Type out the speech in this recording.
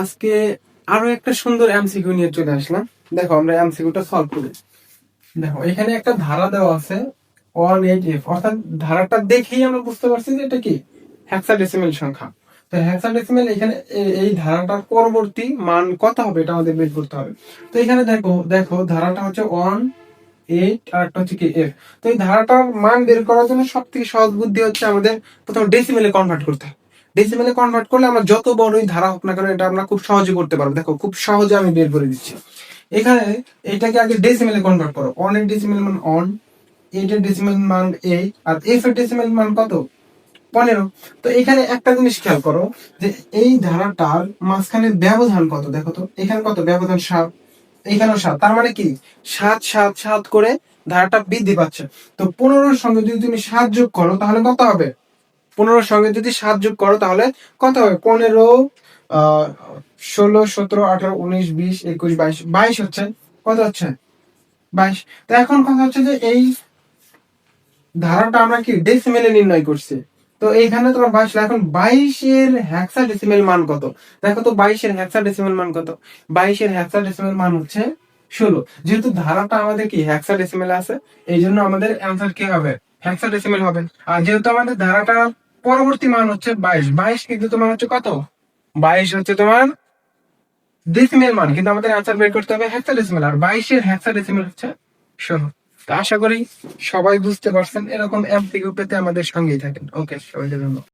আজকে আরও একটা সুন্দর এমসিকিউ নিয়ে চলে আসলাম। দেখো, আমরা এমসিকিউটা সলভ করি। দেখো, এখানে একটা ধারা দেওয়া আছে ওয়ান এইট এফ অর্থাৎ ধারাটা দেখেই আমরা বুঝতে পারছি যে এটা কি? হেক্সাডেসিমেল সংখ্যা। তো হেক্সাডেসিমেল এখানে এই ধারাটার পরবর্তী মান কত হবে এটা আমাদের বের করতে হবে। তো এখানে দেখো দেখো, ধারাটা হচ্ছে ওয়ান এইট আর একটা হচ্ছে কি এফ তো এই ধারাটার মান বের করার জন্য সব থেকে সহজ বুদ্ধি হচ্ছে আমাদের প্রথম ডেসিমেলে কনভার্ট করতে হবে। ডেসিমেলে কনভার্ট করলে আমরা যত বড়ই ধারা হোক না কেন এটা আমরা খুব সহজে করতে পারব। দেখো, খুব সহজে আমি বের করে দিচ্ছি। এখানে এটাকে আগে ডেসিমেলে কনভার্ট করো। অন এর ডেসিমেল মান অন এইট এর ডেসিমেল মান এইট আর এফ এর ডেসিমেল মান কত? পনেরো। তো এখানে একটা জিনিস খেয়াল করো, যে এই ধারাটার মাঝখানে ব্যবধান কত? দেখো তো, এখানে কত? ব্যবধান সাত। এখানেও সাত। তার মানে কি? সাত সাত সাত করে ধারাটা বৃদ্ধি পাচ্ছে। তো পনেরোর সঙ্গে যদি তুমি সাত যোগ করো, তাহলে কত হবে? পনেরোর সঙ্গে যদি সাত যোগ করো, তাহলে কত হবে? পনেরো ষোলো, সতেরো, আঠারো, উনিশ, বিশ, একুশ, বাইশ বাইশ হচ্ছে। কত হচ্ছে? বাইশ। তো এখন কথা হচ্ছে যে এই ধারাটা আমরা কি ডেসিমেলে নির্ণয় করছি? তো এইখানে তোমার বাইশ, এখন বাইশের হ্যাক্সা ডেসিমেল মান কত? দেখো তো বাইশের হ্যাক্সা ডেসিমেল মান কত? বাইশের হ্যাক্সা ডেসিমেল মান হচ্ছে ষোলো। যেহেতু ধারাটা আমাদের কি হ্যাক্সা ডেসিমেল আছে এই জন্য আমাদের অ্যান্সার কি হবে? হ্যাক্সা ডেসিমেল হবে। আর যেহেতু আমাদের ধারাটা পরবর্তী মান হচ্ছে বাইশ। বাইশ কিন্তু তোমার হচ্ছে কত? বাইশ হচ্ছে তোমার ডেসিমেল মান। কিন্তু আমাদের অ্যান্সার বের করতে হবে হ্যাক্সা ডেসিমেল আর বাইশের হ্যাক্সা ডেসিমেল হচ্ছে ষোলো। তো আশা করি সবাই বুঝতে পারছেন, এরকম এমসিকিউ পেতে আমাদের সঙ্গেই থাকেন। ওকে সবাইকে ধন্যবাদ।